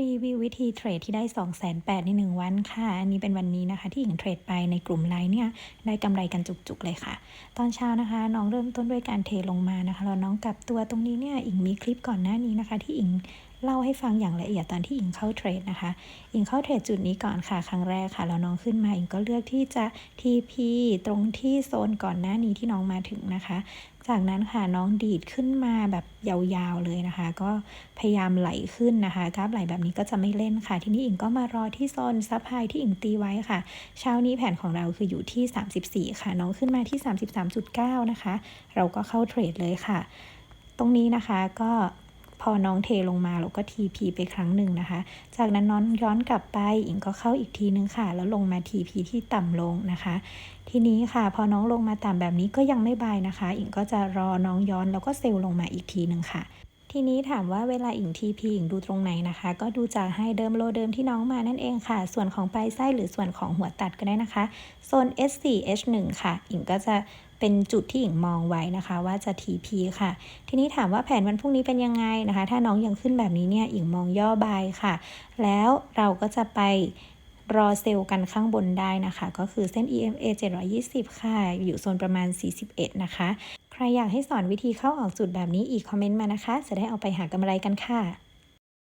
รีวิววิธีเทรดที่ได้ 2 8 0 0 0ใน 1 วันค่ะ อันนี้เป็นวันนี้นะคะ ที่หญิงเทรดไปในกลุ่มไลน์เนี่ยได้กำไรกันจุกๆเลยค่ะ ตอนเช้านะคะ น้องเริ่มต้นด้วยการเทลงมานะคะแล้วน้องกลับตัวตรงนี้เนี่ยอิงมีคลิปก่อนหน้านี้นะคะ ที่อิง เล่าให้ฟังอย่างละเอียดตอนที่อิงเข้าเทรดนะคะอิงเข้าเทรดจุดนี้ก่อนค่ะครั้งแรกค่ะแล้วน้องขึ้นมาอิงก็เลือกที่จะ TP ตรงที่โซนก่อนหน้านี้ที่น้องมาถึงนะคะ จากนั้นค่ะน้องดีดขึ้นมาแบบยาวๆเลยนะคะ ก็พยายามไหลขึ้นนะคะกราฟไหลแบบนี้ก็จะไม่เล่นค่ะ ทีนี้อิงก็มารอที่โซนซับไฮที่อิงตีไว้ค่ะ เช้านี้แผนของเราคืออยู่ที่ 34 ค่ะ น้องขึ้นมาที่ 33.9 นะคะ เราก็เข้าเทรดเลยค่ะ ตรงนี้นะคะก็ พอน้องเทลงมาเราก็ TP ไปครั้งหนึ่งนะคะ จากนั้นน้องย้อนกลับไปอิงก็เข้าอีกทีนึงค่ะ แล้วลงมา TP ที่ต่ำลงนะคะ ทีนี้ค่ะพอน้องลงมาต่ำแบบนี้ก็ยังไม่บายนะคะ อิงก็จะรอน้องย้อนแล้วก็เซลล์ลงมาอีกทีหนึ่งค่ะทีนี้ถามว่าเวลาอิง TP อิงดูตรงไหนนะคะ ก็ดูจากให้เดิมโลเดิมที่น้องมานั่นเองค่ะ ส่วนของปลายไส้หรือส่วนของหัวตัดก็ได้นะคะ โซน S4 H1 ค่ะ อิงก็จะ เป็นจุดที่อิงมองไว้นะคะว่าจะ TP ค่ะ ทีนี้ถามว่าแผนวันพรุ่งนี้เป็นยังไงนะคะ ถ้าน้องยังขึ้นแบบนี้เนี่ยอิงมองย่อบายค่ะ แล้วเราก็จะไปรอเซลล์กันข้างบนได้นะคะ ก็คือเส้น EMA 720 ค่ะ อยู่โซนประมาณ 41 นะคะ ใครอยากให้สอนวิธีเข้าออกจุดแบบนี้อีกคอมเมนต์มานะคะ จะได้เอาไปหากำไรกันค่ะ